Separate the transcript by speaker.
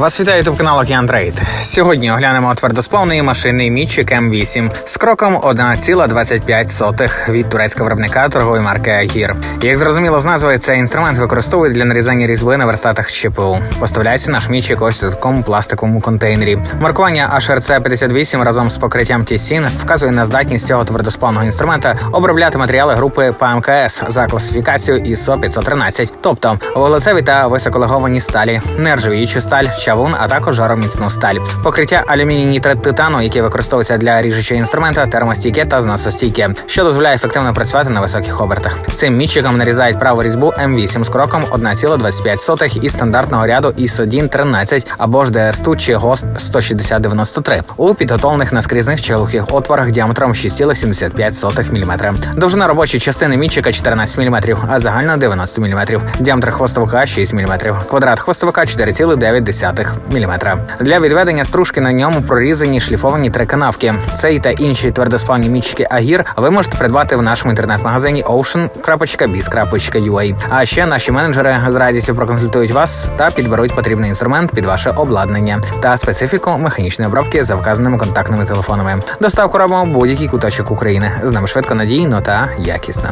Speaker 1: Вас вітає ютуб канал Океан Трейд. Сьогодні оглянемо твердосплавний машинний мітчик М8 з кроком 1,25 від турецького виробника торгової марки Агір. Як зрозуміло з назви, цей інструмент використовують для нарізання різьби на верстатах ЧПУ. Поставляється наш мітчик ось у такому пластиковому контейнері. Маркування HRC 58 разом з покриттям TSIN вказує на здатність цього твердосплавного інструмента обробляти матеріали групи ПМКС за класифікацією ISO 513, тобто вуглецеві та високолеговані сталі, нержавіючу сталь, чавун, а також жароміцну сталь. Покриття алюміній нітрит титану, яке використовується для ріжучого інструмента, термостійке та зносостійке, що дозволяє ефективно працювати на високих обертах. Цим мітчиком нарізають праву різьбу М8 з кроком 1,25 із стандартного ряду ISO DIN 13 або ж ДСТУ чи ГОСТ 16093 у підготовлених наскрізних чи глухих отворах діаметром 6,75 мм. Довжина робочої частини мітчика 14 мм, а загальна 90 мм. Діаметр хвостовика 6 мм. Квадрат хвостовика 4,9 мм. Для відведення стружки на ньому прорізані шліфовані три канавки. Цей та інші твердосплавні мітчики Агір ви можете придбати в нашому інтернет-магазині ocean.biz.ua. А ще наші менеджери з радістю проконсультують вас та підберуть потрібний інструмент під ваше обладнання та специфіку механічної обробки за вказаними контактними телефонами. Доставку робимо будь-який куточок України. З нами швидко надійно та якісно.